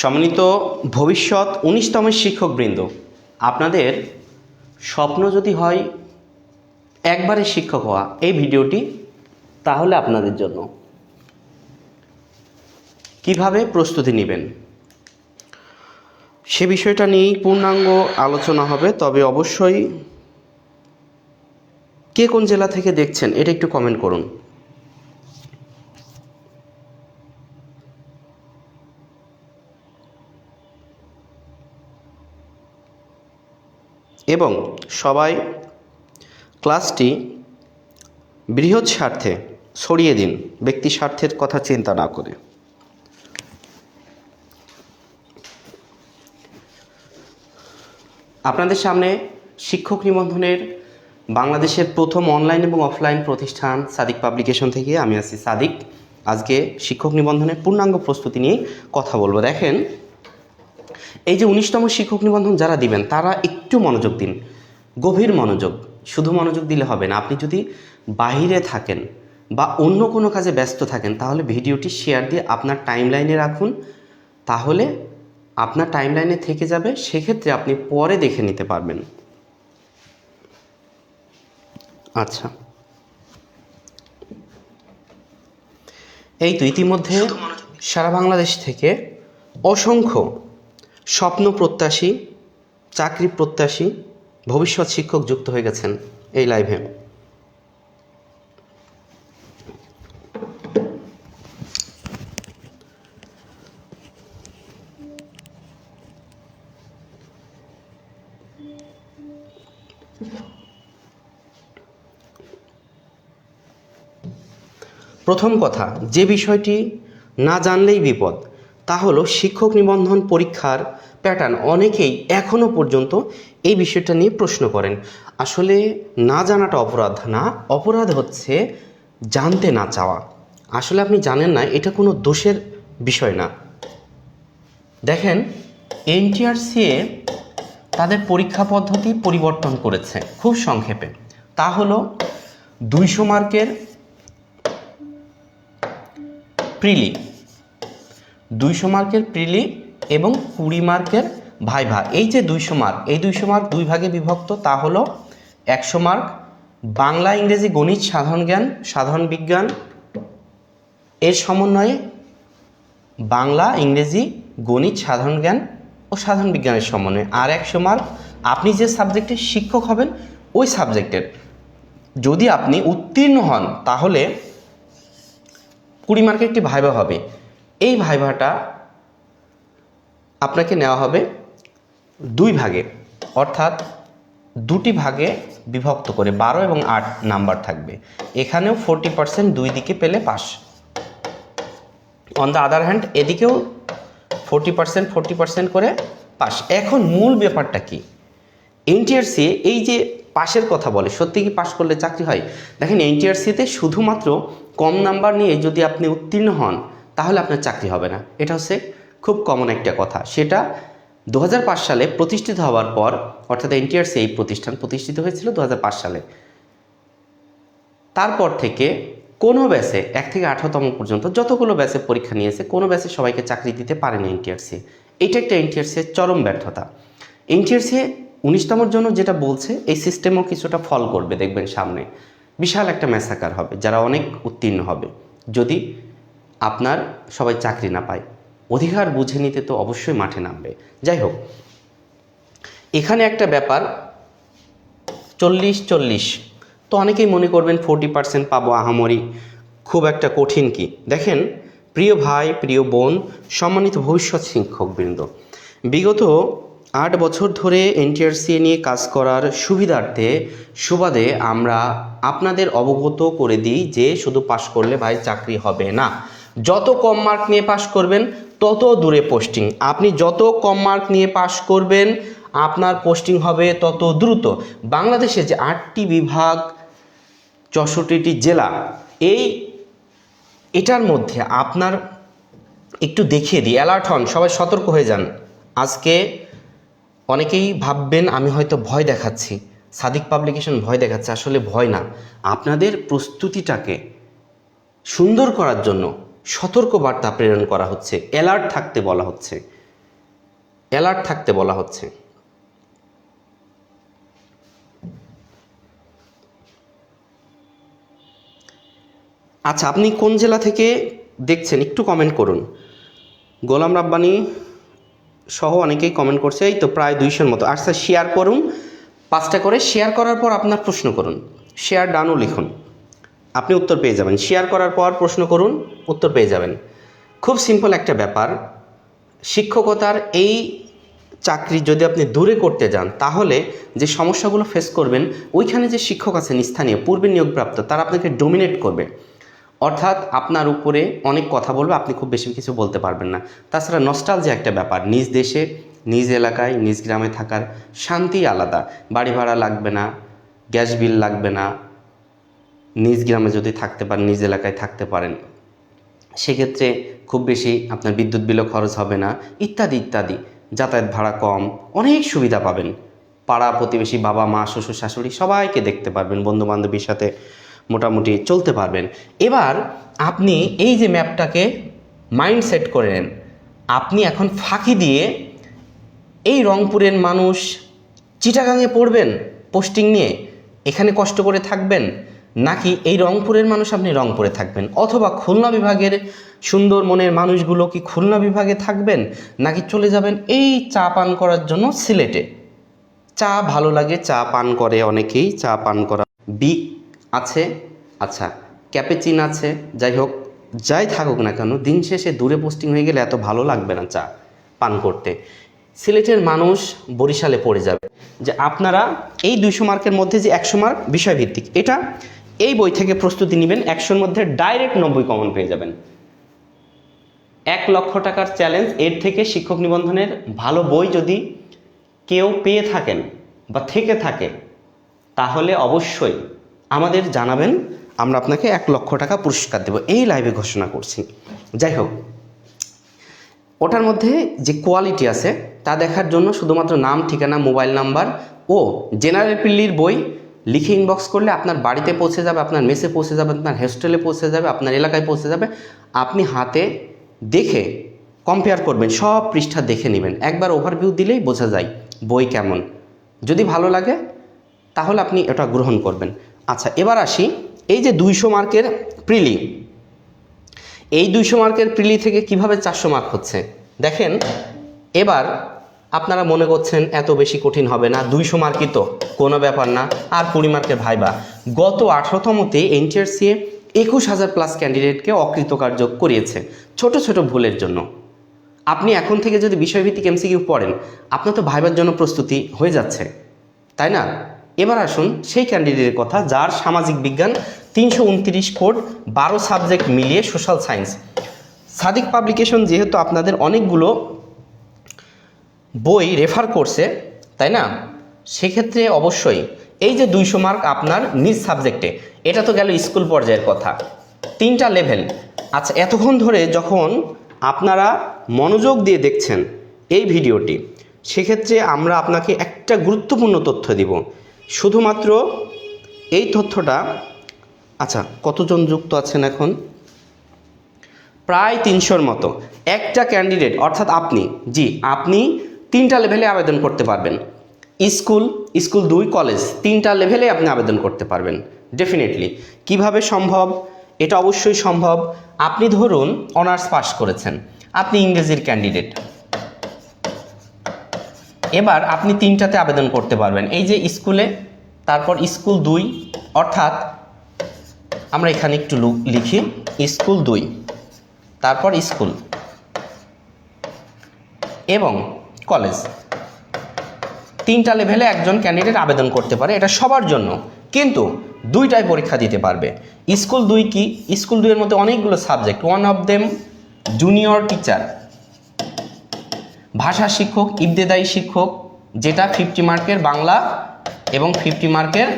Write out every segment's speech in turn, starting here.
সম্মানিত ভবিষ্যৎ উনিশতম শিক্ষকবৃন্দ, আপনাদের স্বপ্ন যদি হয় একবারে শিক্ষক হওয়া এই ভিডিওটি, তাহলে আপনাদের জন্য। কীভাবে প্রস্তুতি নেবেন? সে বিষয়টা নিয়েই পূর্ণাঙ্গ আলোচনা হবে, তবে অবশ্যই কে কোন জেলা থেকে দেখছেন, এটা একটু কমেন্ট করুন। এবং সবাই ক্লাসটি বৃহৎ স্বার্থে ছড়িয়ে দিন, ব্যক্তি স্বার্থের কথা চিন্তা না করে। আপনাদের সামনে শিক্ষক নিবন্ধনের বাংলাদেশের প্রথম অনলাইন এবং অফলাইন প্রতিষ্ঠান সাদিক পাবলিকেশন থেকে আমি আছি সাদিক। আজকে শিক্ষক নিবন্ধনের পূর্ণাঙ্গ প্রস্তুতি নিয়ে কথা বলব। দেখেন, এই যে উনিশতম শিক্ষক নিবন্ধন যারা দিবেন, তারা একটু মনোযোগ দিন। গভীর মনোযোগ শুধু মনোযোগ দিলে হবে না। আপনি যদি বাইরে থাকেন বা অন্য কোনো কাজে ব্যস্ত থাকেন তাহলে ভিডিওটি শেয়ার দিয়ে আপনার টাইমলাইনে রাখুন। তাহলে আপনার টাইমলাইনে থেকে যাবে সেক্ষেত্রে আপনি পরে দেখে নিতে পারবেন। আচ্ছা। এই তো ইতিমধ্যে সারা বাংলাদেশ থেকে অসংখ্য স্বপ্ন প্রত্যাশী চাকরি প্রত্যাশী ভবিষ্যৎ শিক্ষক যুক্ত হয়ে গেছেন এই লাইভে। প্রথম কথা, যে বিষয়টি না জানলেই বিপদ তা হলো শিক্ষক নিবন্ধন পরীক্ষার প্যাটার্ন অনেকেই এখনও পর্যন্ত এই বিষয়টা নিয়ে প্রশ্ন করেন। আসলে না জানাটা অপরাধ, না, অপরাধ হচ্ছে জানতে না চাওয়া। আসলে আপনি জানেন না, এটা কোনো দোষের বিষয় না। দেখেন এনটিআরসিএ তাদের পরীক্ষা পদ্ধতি পরিবর্তন করেছে খুব সংক্ষেপে। তা হলো দুইশো মার্কের প্রিলি দুইশো মার্কের প্রিলি এবং কুড়ি মার্কের ভাইভা। এই যে দুইশো মার্ক, এই দুইশো মার্ক দুই ভাগে বিভক্ত, তা হলো একশো মার্ক, বাংলা, ইংরেজি, গণিত, সাধারণ জ্ঞান, সাধারণ বিজ্ঞান। এর সমন্বয়ে বাংলা, ইংরেজি, গণিত, সাধারণ জ্ঞান ও সাধারণ বিজ্ঞানের সমন্বয়ে। আর একশো মার্ক, আপনি যে সাবজেক্টের শিক্ষক হবেন, ওই সাবজেক্টের। যদি আপনি উত্তীর্ণ হন, তাহলে কুড়ি মার্কের একটি ভাইভা হবে। এই ভাইভাটা আপনাকে নেওয়া হবে দুই ভাগে, অর্থাৎ দুটি ভাগে বিভক্ত করে, বারো এবং আট নাম্বার থাকবে। এখানেও ফোরটি পার্সেন্ট দুই দিকে পেলে pass on the other hand এদিকেও ফোরটি পার্সেন্ট ফোরটি পার্সেন্ট করে পাস এখন মূল ব্যাপারটা কি? এনটিআরসি এই যে পাশের কথা বলে, সত্যি কি পাশ করলে চাকরি হয়? দেখেন এনটিআরসিতে শুধুমাত্র কম নাম্বার নিয়ে যদি আপনি উত্তীর্ণ হন তাহলে আপনার চাকরি হবে না। এটা হচ্ছে খুব কমন একটা কথা। সেটা দু হাজার পাঁচ সালে প্রতিষ্ঠিত হওয়ার পর, অর্থাৎ এনটিআরসি এই প্রতিষ্ঠান প্রতিষ্ঠিত হয়েছিল দু হাজার পাঁচ সালে। তারপর থেকে কোনো ব্যাচে এক থেকে আঠারোতম পর্যন্ত যতগুলো ব্যাচে পরীক্ষা নিয়েছে, কোনো ব্যাচে সবাইকে চাকরি দিতে পারেনি এনটিআরসি এটা একটা এনটিআরসি এর চরম ব্যর্থতা। এনটিআরসি উনিশতমর জন্য যেটা বলছে, এই সিস্টেমও কিছুটা ফল করবে, দেখবেন সামনে। বিশাল একটা ম্যাসাকার হবে, যারা অনেক উত্তীর্ণ হবে। যদি আপনার সবাই চাকরি না পায়। অধিকার বুঝে নিতে তো অবশ্যই মাঠে নামবে। যাই হোক, এখানে একটা ব্যাপার, চল্লিশ চল্লিশ। তো অনেকেই মনে করবেন ফোরটি পার্সেন্ট পাবো আহামরি, খুব একটা কঠিন কি? দেখেন, প্রিয় ভাই, প্রিয় বোন, সম্মানিত ভবিষ্যৎ শিক্ষকবৃন্দ, বিগত আট বছর ধরে এনটিআরসি নিয়ে কাজ করার সুবিধার্থে সুবাদে আমরা আপনাদের অবগত করে দিই যে শুধু পাশ করলে ভাই চাকরি হবে না। যত কম মার্ক নিয়ে পাশ করবেন, তত দূরে পোস্টিং। আপনি যত কম মার্ক নিয়ে পাশ করবেন, আপনার পোস্টিং হবে তত দ্রুত। বাংলাদেশে যে আটটি বিভাগ, চৌষট্টিটি জেলা, এই এটার মধ্যে আপনার একটু দেখিয়ে দিই। অ্যালার্ট হন, সবাই সতর্ক হয়ে যান। আজকে অনেকেই ভাববেন, আমি হয়তো ভয় দেখাচ্ছি। সাদিক পাবলিকেশন ভয় দেখাচ্ছে, আসলে ভয় না। আপনাদের প্রস্তুতিটাকে সুন্দর করার জন্য সতর্ক বার্তা প্রেরণ করা হচ্ছে। অ্যালার্ট থাকতে বলা হচ্ছে। অ্যালার্ট থাকতে বলা হচ্ছে। আচ্ছা আপনি কোন জেলা থেকে দেখছেন একটু কমেন্ট করুন। গোলাম রাব্বানি সহ অনেকেই কমেন্ট করছে, এই তো প্রায় দুইশোর মতো। আচ্ছা শেয়ার করুন। পাঁচটা করে। শেয়ার করার পর আপনার প্রশ্ন করুন। শেয়ার ডানও লিখুন। আপনি উত্তর পেয়ে যাবেন। শেয়ার করার পর প্রশ্ন করুন, উত্তর পেয়ে যাবেন। খুব সিম্পল একটা ব্যাপার। শিক্ষকতার এই চাকরি যদি আপনি দূরে করতে যান, তাহলে যে সমস্যাগুলো ফেস করবেন, ওইখানে যে শিক্ষক আছেন স্থানীয়, পূর্বে নিয়োগপ্রাপ্ত, তারা আপনাকে ডোমিনেট করবে। অর্থাৎ আপনার উপরে অনেক কথা বলবে, আপনি খুব বেশি কিছু বলতে পারবেন না। তাছাড়া নস্টাল যে একটা ব্যাপার। নিজ দেশে, নিজ এলাকায়, নিজ গ্রামে থাকার শান্তি আলাদা। বাড়ি ভাড়া লাগবে না, গ্যাস বিল লাগবে না নিজ গ্রামে যদি থাকতে পারেন, নিজ এলাকায় থাকতে পারেন, সেক্ষেত্রে খুব বেশি আপনার বিদ্যুৎ বিলও খরচ হবে না, ইত্যাদি ইত্যাদি। যাতায়াত ভাড়া কম, অনেক সুবিধা পাবেন। পাড়া প্রতিবেশী বাবা, মা, শ্বশুর, শাশুড়ি সবাইকে দেখতে পারবেন বন্ধু বান্ধবীর সাথে মোটামুটি চলতে পারবেন। এবার আপনি এই যে ম্যাপটাকে মাইন্ড সেট করে নেন, আপনি এখন ফাঁকি দিয়ে এই রংপুরের মানুষ চিটাগাঙে পড়বেন, পোস্টিং নিয়ে, এখানে কষ্ট করে থাকবেন নাকি এই রংপুরের মানুষ আপনি রংপুরে থাকবেন? অথবা খুলনা বিভাগের সুন্দর মনের মানুষগুলো কি খুলনা বিভাগে থাকবেন? নাকি চলে যাবেন এই চা পান করার জন্য সিলেটে? চা ভালো লাগে, চা পান করে অনেকেই, চা পান করা বি আছে। আচ্ছা ক্যাপেচিন আছে, যাই হোক, যাই থাকুক না কেন, দিন শেষে দূরে পোস্টিং হয়ে গেলে এত ভালো লাগবে না চা পান করতে। সিলেটের মানুষ বরিশালে পড়ে যাবে। যে আপনারা এই দুইশো মার্কের মধ্যে যে একশো মার্ক বিষয়ভিত্তিক, এটা এই বই থেকে প্রস্তুতি নেবেন, একশোর মধ্যে ডাইরেক্ট নব্বই কমন পেয়ে যাবেন। এক লক্ষ টাকার চ্যালেঞ্জ এর থেকে শিক্ষক নিবন্ধনের ভালো বই যদি কেউ পেয়ে থাকেন বা থেকে থাকে, তাহলে অবশ্যই আমাদের জানাবেন, আমরা আপনাকে এক লক্ষ টাকা পুরস্কার দেব। এই লাইভে ঘোষণা করছি। যাই হোক, ওটার মধ্যে যে কোয়ালিটি আছে, তা দেখার জন্য শুধুমাত্র নাম, ঠিকানা মোবাইল নাম্বার ও জেনারেল পিল্লির বই লিখে ইনবক্স করলে আপনার বাড়িতে পৌঁছে যাবে, আপনার মেসে পৌঁছে যাবে, আপনার হোস্টেলে পৌঁছে যাবে, আপনার এলাকায় পৌঁছে যাবে। আপনি হাতে দেখে কম্পেয়ার করবেন, সব পৃষ্ঠা দেখে নেবেন। একবার ওভারভিউ দিলেই বোঝা যায় বই কেমন। যদি ভালো লাগে, তাহলে আপনি এটা গ্রহণ করবেন। আচ্ছা এবার আসি, এই যে দুইশো মার্কের প্রিলি। এই দুইশো মার্কের প্রিলি থেকে কীভাবে চারশো মার্ক হচ্ছে? দেখেন, এবার আপনারা মনে করছেন এত বেশি কঠিন হবে না? দুইশো মার্কই তো? কোনো ব্যাপার না। আর কুড়ি মার্কের ভাইবা। গত আঠারোতমতে এনটিআরসিএ একুশ হাজার প্লাস ক্যান্ডিডেটকে অকৃতকার্য করিয়েছে। ছোট ছোট ভুলের জন্য। আপনি এখন থেকে যদি বিষয়ভিত্তিক এমসিকিউ পড়েন, আপনার তো ভাইবার জন্য প্রস্তুতি হয়ে যাচ্ছে। তাই না? এবার আসুন সেই ক্যান্ডিডেটের কথা, যার সামাজিক বিজ্ঞান তিনশো উনত্রিশ কোড বারো সাবজেক্ট মিলিয়ে সোশ্যাল সায়েন্স সাদিক পাবলিকেশন যেহেতু আপনাদের অনেকগুলো বই রেফার করছে, তাই না? সেক্ষেত্রে অবশ্যই এই যে দুইশো মার্ক আপনার নিজ সাবজেক্টে এটা তো গেল স্কুল পর্যায়ের কথা। তিনটা লেভেল আচ্ছা এতক্ষণ ধরে যখন আপনারা মনোযোগ দিয়ে দেখছেন এই ভিডিওটি, সেক্ষেত্রে আমরা আপনাকে একটা গুরুত্বপূর্ণ তথ্য দিব। শুধুমাত্র এই তথ্যটা আচ্ছা কতজন যুক্ত আছেন এখন? প্রায় তিনশোর মতো। একটা ক্যান্ডিডেট অর্থাৎ আপনি, জি, আপনি তিনটা লেভেলে আবেদন করতে পারবেন। স্কুল স্কুল দুই, কলেজ, তিনটা লেভেলে আপনি আবেদন করতে পারবেন ডেফিনেটলি কীভাবে সম্ভব? এটা অবশ্যই সম্ভব। আপনি ধরুন অনার্স পাস করেছেন। আপনি ইংরেজির ক্যান্ডিডেট এবার আপনি তিনটাতে আবেদন করতে পারবেন। এই যে স্কুলে, তারপর স্কুল দুই, অর্থাৎ আমরা এখানে একটু লিখি, স্কুল দুই, তারপর স্কুল। এবং কলেজ। তিনটা লেভেলে একজন ক্যান্ডিডেট আবেদন করতে পারে, এটা সবার জন্য। কিন্তু দুইটাই পরীক্ষা দিতে পারবে। স্কুল দুই কি? স্কুল দুইয়ের মধ্যে অনেকগুলো subject one of them junior teacher ভাষা শিক্ষক, ইবতেদায়ী শিক্ষক, যেটা ফিফটি মার্কের বাংলা এবং ফিফটি মার্কের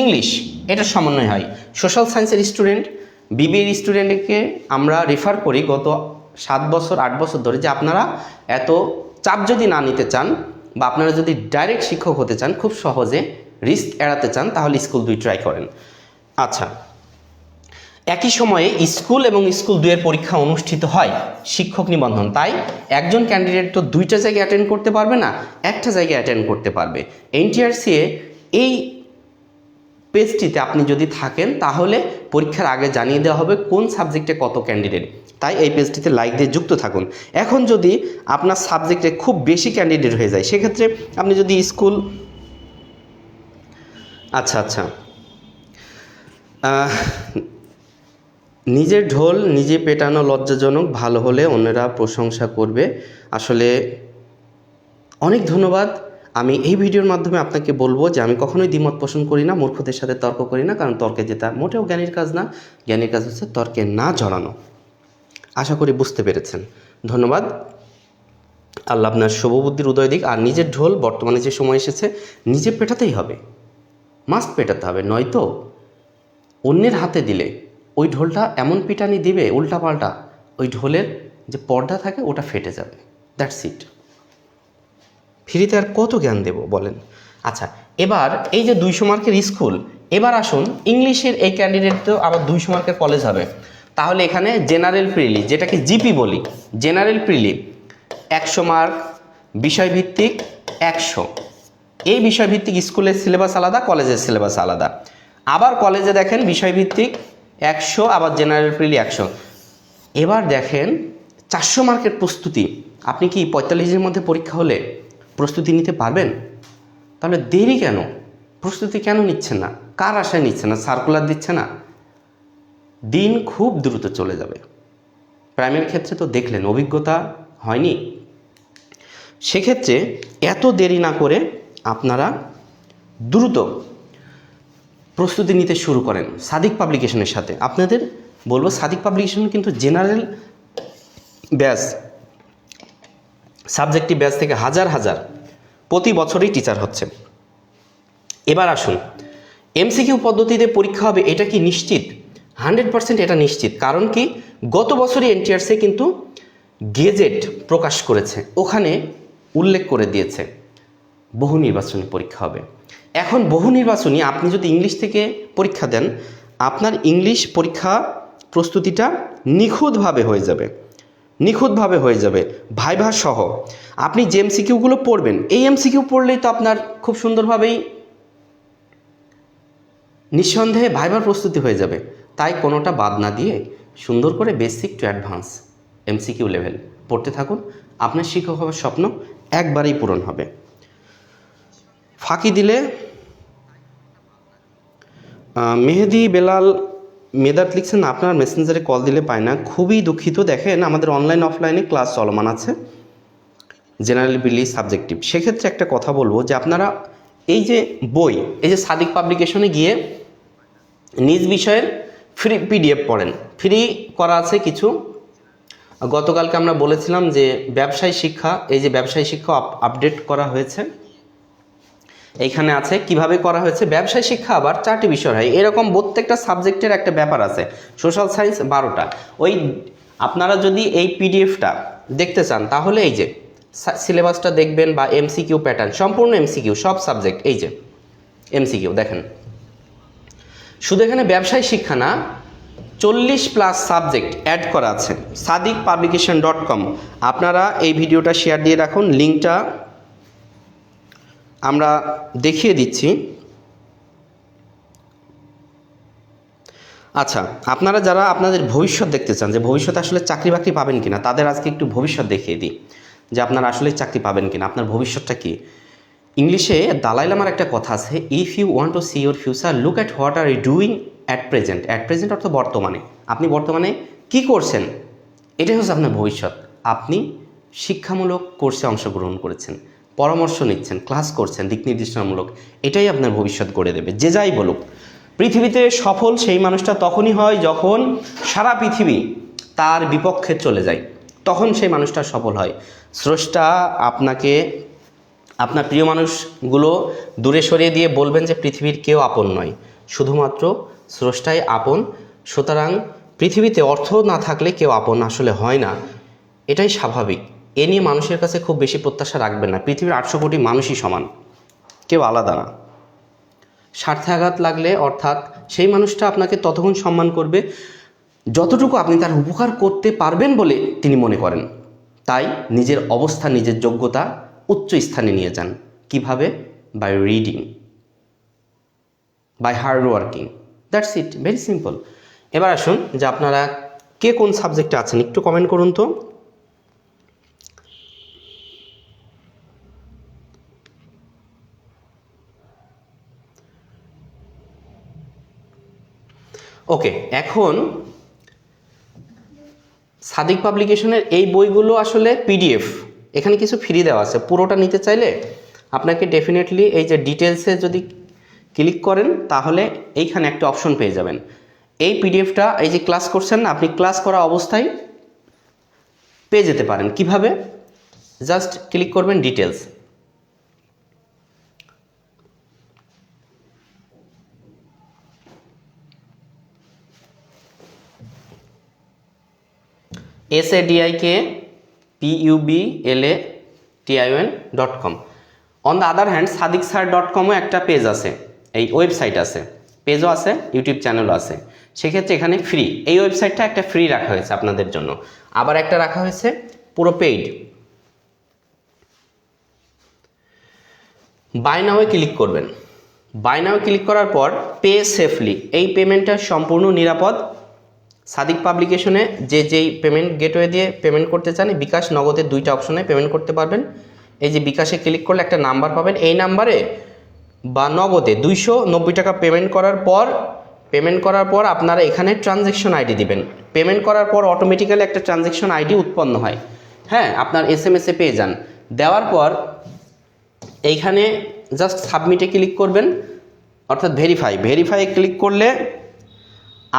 ইংলিশ। এটা সমন্বয় হয়। সোশ্যাল সায়েন্সের স্টুডেন্ট বিবিএর স্টুডেন্টকে আমরা রেফার করি গত সাত বছর, আট বছর ধরে যে আপনারা এত চাপ যদি না নিতে চান বা আপনারা যদি ডাইরেক্ট শিক্ষক হতে চান, খুব সহজে রিস্ক এড়াতে চান, তাহলে স্কুল দুই ট্রাই করেন। আচ্ছা একই সময়ে স্কুল এবং স্কুল দুয়ের পরীক্ষা অনুষ্ঠিত হয়, শিক্ষক নিবন্ধন। তাই একজন ক্যান্ডিডেট তো দুইটা জায়গায় অ্যাটেন্ড করতে পারবে না, একটা জায়গায় অ্যাটেন্ড করতে পারবে। এনটিআরসিএ এই পেজটিতে আপনি যদি থাকেন, তাহলে পরীক্ষার আগে জানিয়ে দেওয়া হবে কোন সাবজেক্টে কত ক্যান্ডিডেট তাই এই পেজটিতে লাইক দিয়ে যুক্ত থাকুন। এখন যদি আপনার সাবজেক্টে খুব বেশি ক্যান্ডিডেট হয়ে যায়, সেক্ষেত্রে আপনি যদি স্কুল আচ্ছা আচ্ছা। নিজের ঢোল নিজে পেটানো লজ্জাজনক, ভালো হলে অন্যরা প্রশংসা করবে। আসলে অনেক ধন্যবাদ। আমি এই ভিডিওর মাধ্যমে আপনাকে বলব যে আমি কখনোই দ্বিমত পোষণ করি না, মূর্খদের সাথে তর্ক করি না, কারণ তর্কে জেতা মোটেও জ্ঞানীর কাজ না। জ্ঞানীর কাজ হচ্ছে তর্কে না জড়ানো। আশা করি বুঝতে পেরেছেন। ধন্যবাদ। আল্লাহ আপনার শুভবুদ্ধির উদয় দিক। আর নিজের ঢোল বর্তমানে যে সময় এসেছে, নিজে পেটাতেই হবে। মাস্ট পেটাতে হবে নয়তো অন্যের হাতে দিলে ওই ঢোলটা এমন পিটানি দিবে, উল্টাপাল্টা, ওই ঢোলের যে পর্দা থাকে, ওটা ফেটে যাবে। দ্যাটস ইট ফ্রিতে আর কত জ্ঞান দেব, বলেন। আচ্ছা এবার এই যে দুইশো মার্কের স্কুল, এবার আসুন, ইংলিশের এই ক্যান্ডিডেট তো আবার দুইশো মার্কের কলেজ হবে। তাহলে এখানে জেনারেল প্রিলি যেটাকে জিপি বলি জেনারেল প্রিলি একশো মার্ক, বিষয়ভিত্তিক একশো। এই বিষয়ভিত্তিক স্কুলের সিলেবাস আলাদা কলেজের সিলেবাস আলাদা। আবার কলেজে দেখেন বিষয়ভিত্তিক একশো, আবার জেনারেল প্রিলি একশো। এবার দেখেন চারশো মার্কের প্রস্তুতি, আপনি কি পঁয়তাল্লিশের মধ্যে পরীক্ষা হলে প্রস্তুতি নিতে পারবেন? তাহলে দেরি কেন? প্রস্তুতি কেন নিচ্ছেন না? কার আশায় নিচ্ছে না? সার্কুলার দিচ্ছে না? দিন খুব দ্রুত চলে যাবে। প্রাইমের ক্ষেত্রে তো দেখলেন, অভিজ্ঞতা হয়নি। সেক্ষেত্রে এত দেরি না করে আপনারা দ্রুত প্রস্তুতি নিতে শুরু করেন সাদিক পাবলিকেশনের সাথে। আপনাদের বলব সাদিক পাবলিকেশন কিন্তু জেনারেল ব্যাচ সাবজেক্টিভ ব্যাচ থেকে হাজার হাজার প্রতি বছরই টিচার হচ্ছে। এবার আসুন এমসিকিউ পদ্ধতিতে পরীক্ষা হবে এটা কি নিশ্চিত? হান্ড্রেড পার্সেন্ট এটা নিশ্চিত, কারণ কি গত বছরই এনটিআরসি কিন্তু গেজেট প্রকাশ করেছে, ওখানে উল্লেখ করে দিয়েছে, বহু নির্বাচনী পরীক্ষা হবে। এখন বহু নির্বাচনী, আপনি যদি ইংলিশ থেকে পরীক্ষা দেন, আপনার ইংলিশ পরীক্ষা প্রস্তুতিটা নিখুঁতভাবে হয়ে যাবে। নিখুঁতভাবে হয়ে যাবে। ভাইভা সহ। আপনি যে এমসিকিউগুলো পড়বেন, এই এমসিকিউ পড়লেই তো আপনার খুব সুন্দরভাবেই নিঃসন্দেহে ভাইবার প্রস্তুতি হয়ে যাবে। তাই কোনোটা বাদ না দিয়ে সুন্দর করে basic to advance MCQ level পড়তে থাকুন। আপনার শিক্ষক হওয়ার স্বপ্ন একবারেই পূরণ হবে। ফাঁকি দিলে মেহেদি বেলাল মেদাত লিখছেন, আপনার মেসেঞ্জারে কল দিলে পায় না। খুবই দুঃখিত। দেখেন, আমাদের অনলাইন অফলাইনে ক্লাস চলমান আছে। জেনারেল বিলি সাবজেক্টিভ সেক্ষেত্রে একটা কথা বলব যে আপনারা এই যে বই, এই যে সাদিক পাবলিকেশনে গিয়ে নিজ বিষয়ের ফ্রি পিডিএফ পড়েন। ফ্রি করা আছে কিছু। গতকালকে আমরা বলেছিলাম যে ব্যবসায় শিক্ষা, এই যে ব্যবসায় শিক্ষা আপ- আপডেট করা হয়েছে। এইখানে আছে, কীভাবে করা হয়েছে, ব্যবসায় শিক্ষা আবার চারটি বিষয় হয়। এরকম প্রত্যেকটা সাবজেক্টের একটা ব্যাপার আছে। সোশ্যাল সায়েন্স বারোটা। ওই আপনারা যদি এই পিডিএফটা দেখতে চান, তাহলে এই যে সিলেবাসটা দেখবেন বা এমসিকিউ প্যাটার্ন, সম্পূর্ণ এমসিকিউ, সব সাবজেক্ট, এই যে, এমসিকিউ, দেখেন। শুধু এখানে ব্যবসায় শিক্ষা না, চল্লিশ প্লাস সাবজেক্ট অ্যাড করা আছে। Sadiq publication dot com. আপনারা এই ভিডিওটা শেয়ার দিয়ে রাখুন, লিঙ্কটা আমরা দেখিয়ে দিচ্ছি। আচ্ছা আপনারা যারা আপনাদের ভবিষ্যৎ দেখতে চান, যে ভবিষ্যতে আসলে চাকরি বাকরি পাবেন কিনা, তাদের আজকে একটু ভবিষ্যৎ দেখিয়ে দিই, যে আপনারা আসলে চাকরি পাবেন কিনা, আপনার ভবিষ্যৎটা কি? ইংলিশে দালাই লামার একটা কথা আছে if you want to see your future look at what are you doing at present at present অর্থ বর্তমানে। আপনি বর্তমানে কি করছেন? এটাই হচ্ছে আপনার ভবিষ্যৎ। আপনি শিক্ষামূলক কোর্সে অংশগ্রহণ করেছেন। পরামর্শ নিচ্ছেন ক্লাস করছেন, দিক নির্দেশনামূলক, এটাই আপনার ভবিষ্যৎ গড়ে দেবে। যে যাই বলুক, পৃথিবীতে সফল সেই মানুষটা তখনই হয় যখন সারা পৃথিবী তার বিপক্ষে চলে যায়, তখন সেই মানুষটা সফল হয়। স্রষ্টা আপনাকে, আপনার প্রিয় মানুষগুলো দূরে সরিয়ে দিয়ে বলবেন যে পৃথিবীর কেউ আপন নয়, শুধুমাত্র স্রষ্টাই আপন। সুতরাং পৃথিবীতে অর্থ না থাকলে কেউ আপন আসলে হয় না, এটাই স্বাভাবিক। এ নিয়ে মানুষের কাছে খুব বেশি প্রত্যাশা রাখবেন না। পৃথিবীর আটশো কোটি মানুষই সমান। কেউ আলাদা না। স্বার্থে আঘাত লাগলে অর্থাৎ সেই মানুষটা আপনাকে ততক্ষণ সম্মান করবে যতটুকু আপনি তার উপকার করতে পারবেন বলে তিনি মনে করেন। তাই নিজের অবস্থা, নিজের যোগ্যতা উচ্চ স্থানে নিয়ে যান। কীভাবে? By reading by hard working that's it very simple এবার আসুন যে আপনারা কে কোন সাবজেক্টে আছেন? একটু কমেন্ট করুন তো। ওকে এখন সাদিক পাবলিকেশনের এই বইগুলো আসলে পিডিএফ এখানে কিছু ফ্রি দেওয়া আছে। পুরোটা নিতে চাইলে আপনাকে ডেফিনেটলি এই যে ডিটেলসে যদি ক্লিক করেন, তাহলে এইখানে একটা অপশন পেয়ে যাবেন। এই পিডিএফটা এই যে ক্লাস করছেন না, আপনি ক্লাস করা অবস্থায় পেয়ে যেতে পারেন। কীভাবে? জাস্ট ক্লিক করবেন details S A U B L A T I N dot com on the other hand Sadiq sir dot কমও একটা পেজ আছে, এই ওয়েবসাইট আছে পেজও আছে ইউটিউব চ্যানেলও আছে। সেক্ষেত্রে এখানে ফ্রি এই ওয়েবসাইটটা একটা ফ্রি রাখা হয়েছে আপনাদের জন্য। আবার একটা রাখা হয়েছে, পুরো পেইড বাই নাওয়ে ক্লিক করবেন। বাই ক্লিক করার পর পে সেফলি এই পেমেন্টটা সম্পূর্ণ নিরাপদ সাদিক পাবলিকেশনে যে যেই পেমেন্ট গেটওয়ে দিয়ে পেমেন্ট করতে চান বিকাশ নগদের দুইটা অপশনে পেমেন্ট করতে পারবেন। এই যে বিকাশে ক্লিক করলে একটা নাম্বার পাবেন। এই নাম্বারে বা নগদে দুইশো নব্বই টাকা পেমেন্ট করার পর পেমেন্ট করার পর আপনারা এখানে ট্রানজ্যাকশন আইডি দিবেন। পেমেন্ট করার পর অটোমেটিক্যালি একটা ট্রানজ্যাকশন আইডি উৎপন্ন হয়। হ্যাঁ আপনার এস এম এসে পেয়ে যান। দেওয়ার পর এইখানে জাস্ট সাবমিটে ক্লিক করবেন। অর্থাৎ ভেরিফাই ভেরিফাই ক্লিক করলে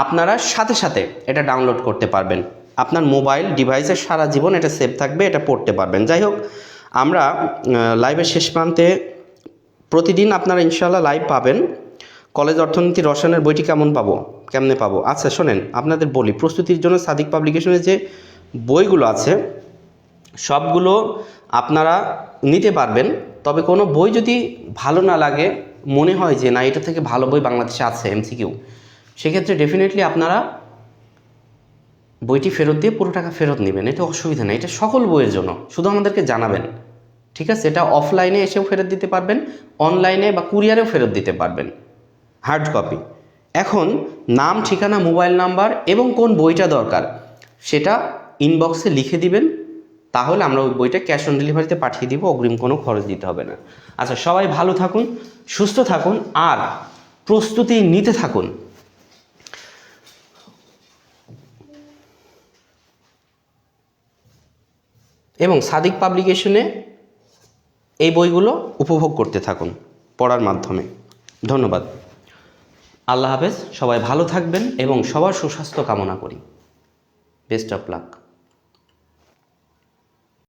আপনারা সাথে সাথে এটা ডাউনলোড করতে পারবেন। আপনার মোবাইল ডিভাইসে সারা জীবন এটা সেভ থাকবে, এটা পড়তে পারবেন। যাই হোক, আমরা লাইভের শেষ প্রান্তে প্রতিদিন আপনারা ইনশাল্লাহ লাইভ পাবেন। কলেজ অর্থনীতি রসায়নের বইটি কেমন পাবো? কেমনে পাবো? আচ্ছা শোনেন, আপনাদের বলি, প্রস্তুতির জন্য সাদিক পাবলিকেশনের যে বইগুলো আছে, সবগুলো আপনারা নিতে পারবেন। তবে কোনো বই যদি ভালো না লাগে, মনে হয় যে না, এটা থেকে ভালো বই বাংলাদেশে আছে এমসিকিউ সেক্ষেত্রে ডেফিনেটলি আপনারা বইটি ফেরত দিয়ে পুরো টাকা ফেরত নেবেন এটা অসুবিধা নেই। এটা সকল বইয়ের জন্য, শুধু আমাদেরকে জানাবেন। ঠিক আছে? এটা অফলাইনে এসেও ফেরত দিতে পারবেন অনলাইনে বা কুরিয়ারেও ফেরত দিতে পারবেন। হার্ড কপি এখন, নাম, ঠিকানা মোবাইল নাম্বার এবং কোন বইটা দরকার, সেটা ইনবক্সে লিখে দিবেন, তাহলে আমরা ওই বইটা ক্যাশ অন ডেলিভারিতে পাঠিয়ে দিব, অগ্রিম কোনো খরচ দিতে হবে না। আচ্ছা সবাই ভালো থাকুন, সুস্থ থাকুন, আর প্রস্তুতি নিতে থাকুন। এবং সাদিক পাবলিকেশনে এই বইগুলো উপভোগ করতে থাকুন পড়ার মাধ্যমে। ধন্যবাদ। আল্লাহ হাফেজ, সবাই ভালো থাকবেন এবং সবার সুস্বাস্থ্য কামনা করি। Best of luck